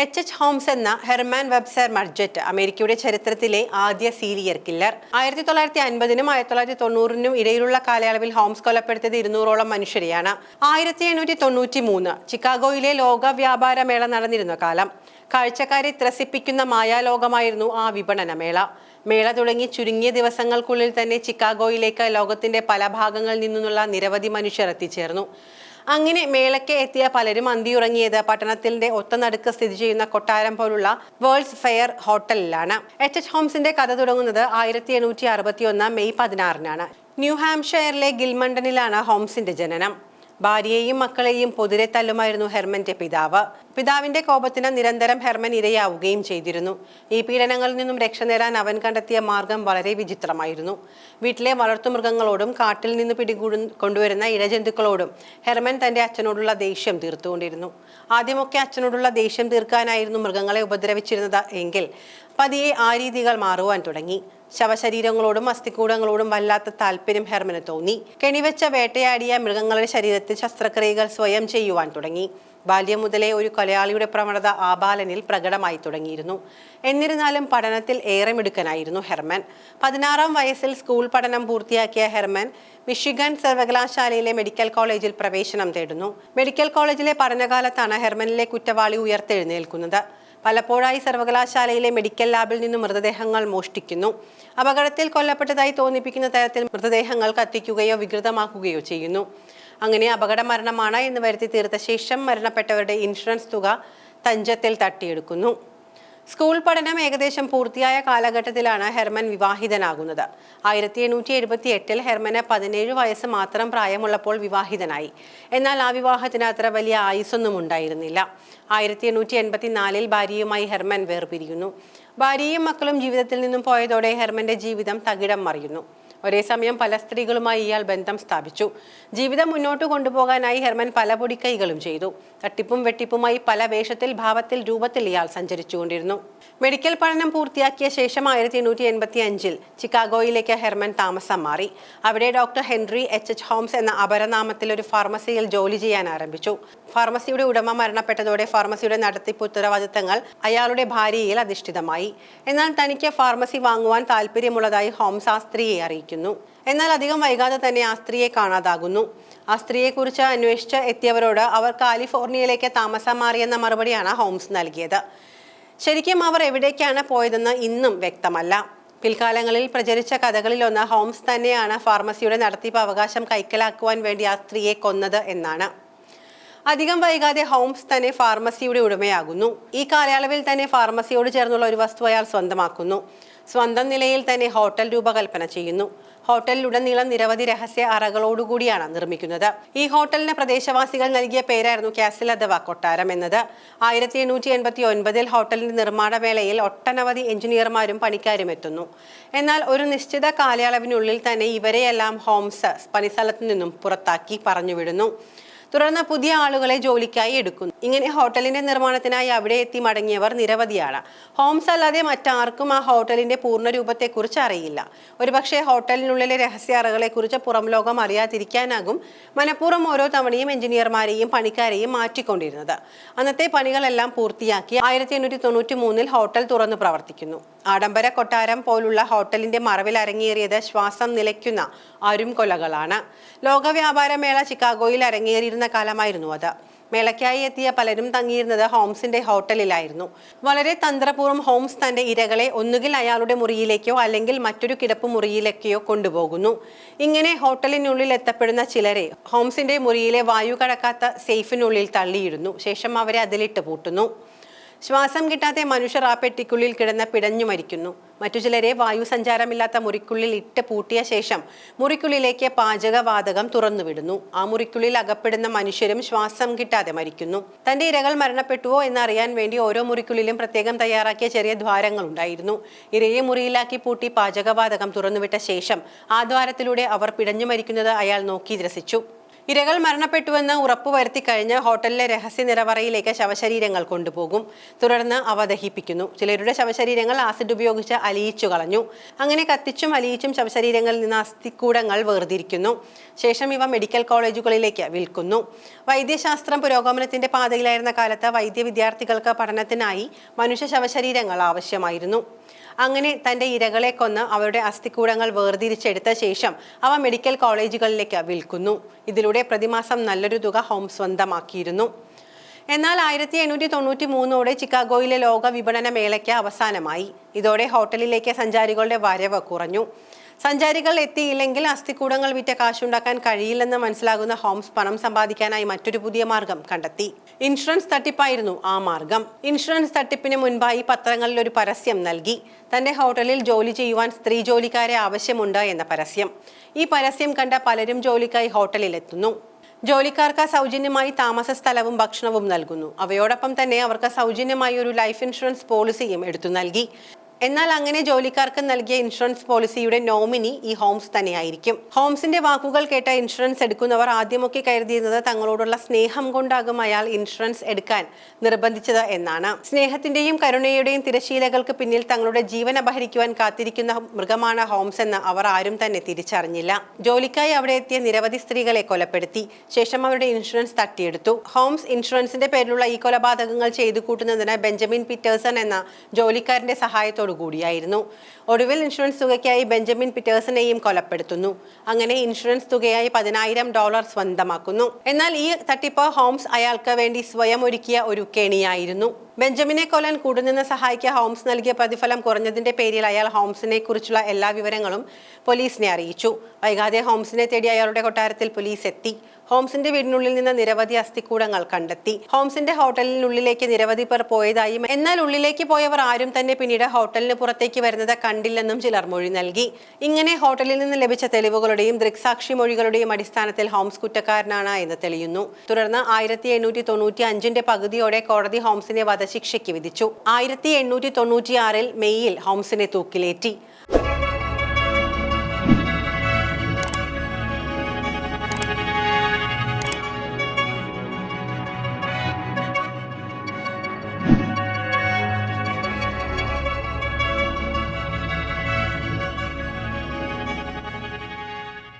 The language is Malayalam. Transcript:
എച്ച് എച്ച് ഹോംസ് എന്ന ഹെർമാൻ വെബ്സർ മർജറ്റ് അമേരിക്കയുടെ ചരിത്രത്തിലെ ആദ്യ സീരിയർ കില്ലർ. ആയിരത്തി തൊള്ളായിരത്തി അൻപതിനും ആയിരത്തി തൊള്ളായിരത്തി തൊണ്ണൂറിനും ഇടയിലുള്ള കാലയളവിൽ ഹോംസ് കൊലപ്പെടുത്തിയത് ഇരുന്നൂറോളം മനുഷ്യരെയാണ്. ആയിരത്തി എണ്ണൂറ്റി തൊണ്ണൂറ്റി മൂന്ന് ചിക്കാഗോയിലെ ലോക വ്യാപാര മേള നടന്നിരുന്ന കാലം. കാഴ്ചക്കാരെ ത്രസിപ്പിക്കുന്ന മായാലോകമായിരുന്നു ആ വിപണന മേള. മേള തുടങ്ങി ചുരുങ്ങിയ ദിവസങ്ങൾക്കുള്ളിൽ തന്നെ ചിക്കാഗോയിലേക്ക് ലോകത്തിന്റെ പല ഭാഗങ്ങളിൽ നിന്നുള്ള നിരവധി മനുഷ്യർ എത്തിച്ചേർന്നു. അങ്ങനെ മേളയ്ക്ക് എത്തിയ പലരും അന്തിയുറങ്ങിയത്. പട്ടണത്തിന്റെ ഒത്തനടുക്ക് സ്ഥിതി ചെയ്യുന്ന കൊട്ടാരം പോലുള്ള വേൾഡ്സ് ഫെയർ ഹോട്ടലിലാണ്. എച്ച് എച്ച് ഹോംസിന്റെ കഥ തുടങ്ങുന്നത് ആയിരത്തി എണ്ണൂറ്റി അറുപത്തി ഒന്ന് മെയ് പതിനാറിനാണ്. ന്യൂ ഹാംഷയറിലെ ഗിൽമണ്ടനിലാണ് ഹോംസിന്റെ ജനനം. ഭാര്യയെയും മക്കളെയും പൊതിരെ തല്ലുമായിരുന്നു ഹെർമന്റെ പിതാവ്. പിതാവിന്റെ കോപത്തിന് നിരന്തരം ഹെർമൻ ഇരയാവുകയും ചെയ്തിരുന്നു. ഈ പീഡനങ്ങളിൽ നിന്നും രക്ഷ നേടാൻ അവൻ കണ്ടെത്തിയ മാർഗം വളരെ വിചിത്രമായിരുന്നു. വീട്ടിലെ വളർത്തുമൃഗങ്ങളോടും കാട്ടിൽ നിന്ന് പിടികൂടു കൊണ്ടുവരുന്ന ഇഴജന്തുക്കളോടും ഹെർമൻ തന്റെ അച്ഛനോടുള്ള ദേഷ്യം തീർത്തുകൊണ്ടിരുന്നു. ആദ്യമൊക്കെ അച്ഛനോടുള്ള ദേഷ്യം തീർക്കാനായിരുന്നു മൃഗങ്ങളെ ഉപദ്രവിച്ചിരുന്നത് എങ്കിൽ പതിയെ ആ രീതികൾ മാറുവാൻ തുടങ്ങി. ശവശരീരങ്ങളോടും അസ്ഥിക്കൂടങ്ങളോടും വല്ലാത്ത താല്പര്യം ഹെർമന് തോന്നി. കെണിവെച്ച വേട്ടയാടിയ മൃഗങ്ങളുടെ ശരീരത്തിൽ ശസ്ത്രക്രിയകൾ സ്വയം ചെയ്യുവാൻ തുടങ്ങി. ബാല്യം മുതലേ ഒരു കൊലയാളിയുടെ പ്രവണത ആബാലനിൽ പ്രകടമായി തുടങ്ങിയിരുന്നു. എന്നിരുന്നാലും പഠനത്തിൽ ഏറെ മിടുക്കനായിരുന്നു ഹെർമൻ. പതിനാറാം വയസ്സിൽ സ്കൂൾ പഠനം പൂർത്തിയാക്കിയ ഹെർമൻ മിഷിഗൻ സർവകലാശാലയിലെ മെഡിക്കൽ കോളേജിൽ പ്രവേശനം തേടുന്നു. മെഡിക്കൽ കോളേജിലെ പഠനകാലത്താണ് ഹെർമനിലെ കുറ്റവാളി ഉയർത്തെഴുന്നേൽക്കുന്നത്. പലപ്പോഴായി സർവകലാശാലയിലെ മെഡിക്കൽ ലാബിൽ നിന്ന് മൃതദേഹങ്ങൾ മോഷ്ടിക്കുന്നു. അപകടത്തിൽ കൊല്ലപ്പെട്ടതായി തോന്നിപ്പിക്കുന്ന തരത്തിൽ മൃതദേഹങ്ങൾ കത്തിക്കുകയോ വികൃതമാക്കുകയോ ചെയ്യുന്നു. അങ്ങനെ അപകട മരണമാണ് എന്ന് വരുത്തി തീർത്ത ശേഷം മരണപ്പെട്ടവരുടെ ഇൻഷുറൻസ് തുക തഞ്ചത്തിൽ തട്ടിയെടുക്കുന്നു. സ്കൂൾ പഠനം ഏകദേശം പൂർത്തിയായ കാലഘട്ടത്തിലാണ് ഹെർമൻ വിവാഹിതനാകുന്നത്. ആയിരത്തി എണ്ണൂറ്റി എഴുപത്തി എട്ടിൽ ഹെർമന് പതിനേഴ് വയസ്സ് മാത്രം പ്രായമുള്ളപ്പോൾ വിവാഹിതനായി. എന്നാൽ ആ വിവാഹത്തിന് അത്ര വലിയ ആയുസ്സൊന്നും ഉണ്ടായിരുന്നില്ല. ആയിരത്തി എണ്ണൂറ്റി എൺപത്തി നാലിൽ ഭാര്യയുമായി ഹെർമൻ വേർപിരിയുന്നു. ഭാര്യയും മക്കളും ജീവിതത്തിൽ നിന്നും പോയതോടെ ഹെർമന്റെ ജീവിതം തകിടം മറിയുന്നു. ഒരേ സമയം പല സ്ത്രീകളുമായി ഇയാൾ ബന്ധം സ്ഥാപിച്ചു. ജീവിതം മുന്നോട്ട് കൊണ്ടുപോകാനായി ഹെർമൻ പല പൊടിക്കൈകളും ചെയ്തു. തട്ടിപ്പും വെട്ടിപ്പുമായി പല വേഷത്തിൽ ഭാവത്തിൽ രൂപത്തിൽ ഇയാൾ സഞ്ചരിച്ചുകൊണ്ടിരുന്നു. മെഡിക്കൽ പഠനം പൂർത്തിയാക്കിയ ശേഷം ആയിരത്തി എണ്ണൂറ്റി എൺപത്തി അഞ്ചിൽ ചിക്കാഗോയിലേക്ക് ഹെർമൻ താമസം മാറി. അവിടെ doctor Henry H H Holmes എന്ന അപരനാമത്തിൽ ഒരു ഫാർമസിയിൽ ജോലി ചെയ്യാൻ ആരംഭിച്ചു. ഫാർമസിയുടെ ഉടമ മരണപ്പെട്ടതോടെ ഫാർമസിയുടെ നടത്തിപ്പ് ഉത്തരവാദിത്തങ്ങൾ അയാളുടെ ഭാര്യയിൽ അധിഷ്ഠിതമായി. എന്നാൽ തനിക്ക് ഫാർമസി വാങ്ങുവാൻ താല്പര്യമുള്ളതായി ഹോംസ് ആ സ്ത്രീയെ അറിയിക്കുന്നു. എന്നാൽ അധികം വൈകാതെ തന്നെ ആ സ്ത്രീയെ കാണാതാകുന്നു. ആ സ്ത്രീയെക്കുറിച്ച് അന്വേഷിച്ച് എത്തിയവരോട് അവർ കാലിഫോർണിയയിലേക്ക് താമസം മാറിയെന്ന മറുപടിയാണ് ഹോംസ് നൽകിയത്. ശരിക്കും അവർ എവിടേക്കാണ് പോയതെന്ന് ഇന്നും വ്യക്തമല്ല. പിൽക്കാലങ്ങളിൽ പ്രചരിച്ച കഥകളിലൊന്ന് ഹോംസ് തന്നെയാണ് ഫാർമസിയുടെ നടത്തിപ്പ് അവകാശം കൈക്കലാക്കുവാൻ വേണ്ടി ആ സ്ത്രീയെ കൊന്നത് എന്നാണ്. അധികം വൈകാതെ ഹോംസ് തന്നെ ഫാർമസിയുടെ ഉടമയാകുന്നു. ഈ കാലയളവിൽ തന്നെ ഫാർമസിയോട് ചേർന്നുള്ള ഒരു വസ്തു അയാൾ സ്വന്തമാക്കുന്നു. സ്വന്തം നിലയിൽ തന്നെ ഹോട്ടൽ രൂപകൽപ്പന ചെയ്യുന്നു. ഹോട്ടലിലുടനീളം നിരവധി രഹസ്യ അറകളോടുകൂടിയാണ് നിർമ്മിക്കുന്നത്. ഈ ഹോട്ടലിന് പ്രദേശവാസികൾ നൽകിയ പേരായിരുന്നു കാസിൽ അഥവാ കൊട്ടാരം എന്നത്. ആയിരത്തി എണ്ണൂറ്റി എൺപത്തി ഒൻപതിൽ ഹോട്ടലിന്റെ നിർമ്മാണ വേളയിൽ ഒട്ടനവധി എഞ്ചിനീയർമാരും പണിക്കാരും എത്തുന്നു. എന്നാൽ ഒരു നിശ്ചിത കാലയളവിനുള്ളിൽ തന്നെ ഇവരെയെല്ലാം ഹോംസ് പണിസ്ഥലത്തു നിന്നും പുറത്താക്കി പറഞ്ഞുവിടുന്നു. തുടർന്ന് പുതിയ ആളുകളെ ജോലിക്കായി എടുക്കുന്നു. ഇങ്ങനെ ഹോട്ടലിന്റെ നിർമ്മാണത്തിനായി അവിടെ എത്തി മടങ്ങിയവർ നിരവധിയാണ്. ഹോംസ് അല്ലാതെ മറ്റാർക്കും ആ ഹോട്ടലിന്റെ പൂർണ രൂപത്തെക്കുറിച്ച് അറിയില്ല. ഒരുപക്ഷെ ഹോട്ടലിനുള്ളിലെ രഹസ്യ അറകളെക്കുറിച്ച് പുറം ലോകം അറിയാതിരിക്കാനാകും മനഃപൂർവം ഓരോ തവണയും എഞ്ചിനീയർമാരെയും പണിക്കാരെയും മാറ്റിക്കൊണ്ടിരുന്നത്. അന്നത്തെ പണികളെല്ലാം പൂർത്തിയാക്കി ആയിരത്തി എണ്ണൂറ്റി തൊണ്ണൂറ്റി മൂന്നിൽ ഹോട്ടൽ തുറന്നു പ്രവർത്തിക്കുന്നു. ആഡംബര കൊട്ടാരം പോലുള്ള ഹോട്ടലിന്റെ മറവിൽ അരങ്ങേറിയത് ശ്വാസം നിലയ്ക്കുന്ന അരുംകൊലകളാണ്. ലോക വ്യാപാര മേള ചിക്കാഗോയിൽ അരങ്ങേറിയിരുന്ന കാലമായിരുന്നു അത്. മേളയ്ക്കായി എത്തിയ പലരും തങ്ങിയിരുന്നത് ഹോംസിന്റെ ഹോട്ടലിലായിരുന്നു. വളരെ തന്ത്രപൂർവം ഹോംസ് തന്റെ ഇരകളെ ഒന്നുകിൽ അയാളുടെ മുറിയിലേക്കോ അല്ലെങ്കിൽ മറ്റൊരു കിടപ്പ് മുറിയിലേക്കോ കൊണ്ടുപോകുന്നു. ഇങ്ങനെ ഹോട്ടലിനുള്ളിൽ എത്തപ്പെടുന്ന ചിലരെ ഹോംസിന്റെ മുറിയിലെ വായു കടക്കാത്ത സേഫിനുള്ളിൽ തള്ളിയിരുന്നു ശേഷം അവരെ അതിലിട്ട് പൂട്ടുന്നു. ശ്വാസം കിട്ടാതെ മനുഷ്യർ ആ പെട്ടിക്കുള്ളിൽ കിടന്ന് പിടഞ്ഞു മരിക്കുന്നു. മറ്റു ചിലരെ വായു സഞ്ചാരമില്ലാത്ത മുറിക്കുള്ളിൽ ഇട്ട് പൂട്ടിയ ശേഷം മുറിക്കുള്ളിലേക്ക് പാചകവാതകം തുറന്നുവിടുന്നു ആ മുറിക്കുള്ളിൽ അകപ്പെടുന്ന മനുഷ്യരും ശ്വാസം കിട്ടാതെ മരിക്കുന്നു. തന്റെ ഇരകൾ മരണപ്പെട്ടുവോ എന്നറിയാൻ വേണ്ടി ഓരോ മുറിക്കുള്ളിലും പ്രത്യേകം തയ്യാറാക്കിയ ചെറിയ ദ്വാരങ്ങൾ ഉണ്ടായിരുന്നു. ഇരയെ മുറിയിലാക്കി പൂട്ടി പാചകവാതകം തുറന്നുവിട്ട ശേഷം ആ ദ്വാരത്തിലൂടെ അവർ പിടഞ്ഞു മരിക്കുന്നത് അയാൾ നോക്കി രസിച്ചു ഇരകൾ മരണപ്പെട്ടുവെന്ന് ഉറപ്പുവരുത്തി കഴിഞ്ഞ് ഹോട്ടലിലെ രഹസ്യ നിലവറയിലേക്ക് ശവശരീരങ്ങൾ കൊണ്ടുപോകും. തുടർന്ന് അവ ദഹിപ്പിക്കുന്നു. ചിലരുടെ ശവശരീരങ്ങൾ ആസിഡ് ഉപയോഗിച്ച് അലിയിച്ചു കളഞ്ഞു. അങ്ങനെ കത്തിച്ചും അലിയിച്ചും ശവശരീരങ്ങളിൽ നിന്ന് അസ്ഥിക്കൂടങ്ങൾ വേർതിരിക്കുന്നു. ശേഷം ഇവ മെഡിക്കൽ കോളേജുകളിലേക്ക് വിൽക്കുന്നു. വൈദ്യശാസ്ത്രം പുരോഗമനത്തിന്റെ പാതയിലായിരുന്ന കാലത്ത് വൈദ്യ വിദ്യാർത്ഥികൾക്ക് പഠനത്തിനായി മനുഷ്യ ശവശരീരങ്ങൾ ആവശ്യമായിരുന്നു. അങ്ങനെ തന്റെ ഇരകളെ കൊന്ന് അവരുടെ അസ്ഥിക്കൂടങ്ങൾ വേർതിരിച്ചെടുത്ത ശേഷം അവ മെഡിക്കൽ കോളേജുകളിലേക്ക് വിൽക്കുന്നു. ഇതിലൂടെ പ്രതിമാസം നല്ലൊരു തുക ഹോം സ്വന്തമാക്കിയിരുന്നു. എന്നാൽ ആയിരത്തി എണ്ണൂറ്റി തൊണ്ണൂറ്റി മൂന്നോടെ ചിക്കാഗോയിലെ ലോക വിപണന മേളയ്ക്ക് അവസാനമായി. ഇതോടെ ഹോട്ടലിലേക്ക് സഞ്ചാരികളുടെ വരവ് കുറഞ്ഞു. സഞ്ചാരികൾ എത്തിയില്ലെങ്കിൽ അസ്ഥിക്കൂടങ്ങൾ വിറ്റ കാശുണ്ടാക്കാൻ കഴിയില്ലെന്ന് മനസ്സിലാകുന്ന ഹോംസ് പണം സമ്പാദിക്കാനായി മറ്റൊരു പുതിയ മാർഗം കണ്ടെത്തി. ഇൻഷുറൻസ് തട്ടിപ്പായിരുന്നു ആ മാർഗം. ഇൻഷുറൻസ് തട്ടിപ്പിന് മുൻപായി പത്രങ്ങളിൽ ഒരു പരസ്യം നൽകി. തന്റെ ഹോട്ടലിൽ ജോലി ചെയ്യുവാൻ സ്ത്രീ ജോലിക്കാരെ ആവശ്യമുണ്ട് എന്ന പരസ്യം. ഈ പരസ്യം കണ്ട പലരും ജോലിക്കായി ഹോട്ടലിൽ എത്തുന്നു ജോലിക്കാർക്ക് സൗജന്യമായി താമസ സ്ഥലവും ഭക്ഷണവും നൽകുന്നു. അവയോടൊപ്പം തന്നെ അവർക്ക് സൗജന്യമായി ഒരു ലൈഫ് ഇൻഷുറൻസ് പോളിസിയും എടുത്തു നൽകി. എന്നാൽ അങ്ങനെ ജോലിക്കാർക്ക് നൽകിയ ഇൻഷുറൻസ് പോളിസിയുടെ നോമിനി ഈ ഹോംസ് തന്നെയായിരിക്കും. ഹോംസിന്റെ വാക്കുകൾ കേട്ട ഇൻഷുറൻസ് എടുക്കുന്നവർ ആദ്യമൊക്കെ കരുതിയിരുന്നത് തങ്ങളോടുള്ള സ്നേഹം കൊണ്ടാകും അയാൾ ഇൻഷുറൻസ് എടുക്കാൻ നിർബന്ധിച്ചത് എന്നാണ്. സ്നേഹത്തിന്റെയും കരുണയുടെയും തിരശീലകൾക്ക് പിന്നിൽ തങ്ങളുടെ ജീവൻ അപഹരിക്കുവാൻ കാത്തിരിക്കുന്ന മൃഗമാണ് ഹോംസ് എന്ന് അവർ ആരും തന്നെ തിരിച്ചറിഞ്ഞില്ല. ജോലിക്കായി അവിടെ എത്തിയ നിരവധി സ്ത്രീകളെ കൊലപ്പെടുത്തി. ശേഷം അവരുടെ ഇൻഷുറൻസ് തട്ടിയെടുത്തു. ഹോംസ് ഇൻഷുറൻസിന്റെ പേരിലുള്ള ഈ കൊലപാതകങ്ങൾ ചെയ്തു കൂട്ടുന്നതിന് ബെഞ്ചമിൻ പീറ്റേഴ്സൺ എന്ന ജോലിക്കാരന്റെ സഹായത്തോടു കൂടിയായിരുന്നു. ഒടുവിൽ ഇൻഷുറൻസ് തുകയ്ക്കായി ബെഞ്ചമിൻ പിറ്റേഴ്സിനെയും കൊലപ്പെടുത്തുന്നു. അങ്ങനെ ഇൻഷുറൻസ് തുകയായി പതിനായിരം ഡോളർ സ്വന്തമാക്കുന്നു. എന്നാൽ ഈ തട്ടിപ്പ് ഹോംസ് അയാൾക്ക് വേണ്ടി സ്വയം ഒരുക്കിയ ഒരു കെണിയായിരുന്നു. ബെഞ്ചമിനെ കൊല്ലാൻ കൂടുനിന്ന് സഹായിക്കുക ഹോംസ് നൽകിയ പ്രതിഫലം കുറഞ്ഞതിന്റെ പേരിൽ അയാൾ ഹോംസിനെ കുറിച്ചുള്ള എല്ലാ വിവരങ്ങളും പോലീസിനെ അറിയിച്ചു. വൈകാതെ ഹോംസിനെ തേടി അയാളുടെ കൊട്ടാരത്തിൽ പോലീസ് എത്തി. ഹോംസിന്റെ വീടിനുള്ളിൽ നിന്ന് നിരവധി അസ്ഥിക്കൂടങ്ങൾ കണ്ടെത്തി. ഹോംസിന്റെ ഹോട്ടലിനുള്ളിലേക്ക് നിരവധി പേർ പോയതായും എന്നാൽ ഉള്ളിലേക്ക് പോയവർ ആരും തന്നെ പിന്നീട് ഹോട്ടലിന് പുറത്തേക്ക് വരുന്നത് കണ്ടില്ലെന്നും ചിലർ മൊഴി നൽകി. ഇങ്ങനെ ഹോട്ടലിൽ നിന്ന് ലഭിച്ച തെളിവുകളുടെയും ദൃക്സാക്ഷി മൊഴികളുടെയും അടിസ്ഥാനത്തിൽ ഹോംസ് കുറ്റക്കാരനാണ് എന്ന് തെളിയുന്നു. തുടർന്ന് ആയിരത്തി എണ്ണൂറ്റി തൊണ്ണൂറ്റി അഞ്ചിന്റെ പകുതിയോടെ കോടതി ഹോംസിനെ വധശിക്ഷയ്ക്ക് വിധിച്ചു. ആയിരത്തി എണ്ണൂറ്റി തൊണ്ണൂറ്റിയാറിൽ മെയ്യിൽ ഹോംസിനെ തൂക്കിലേറ്റി.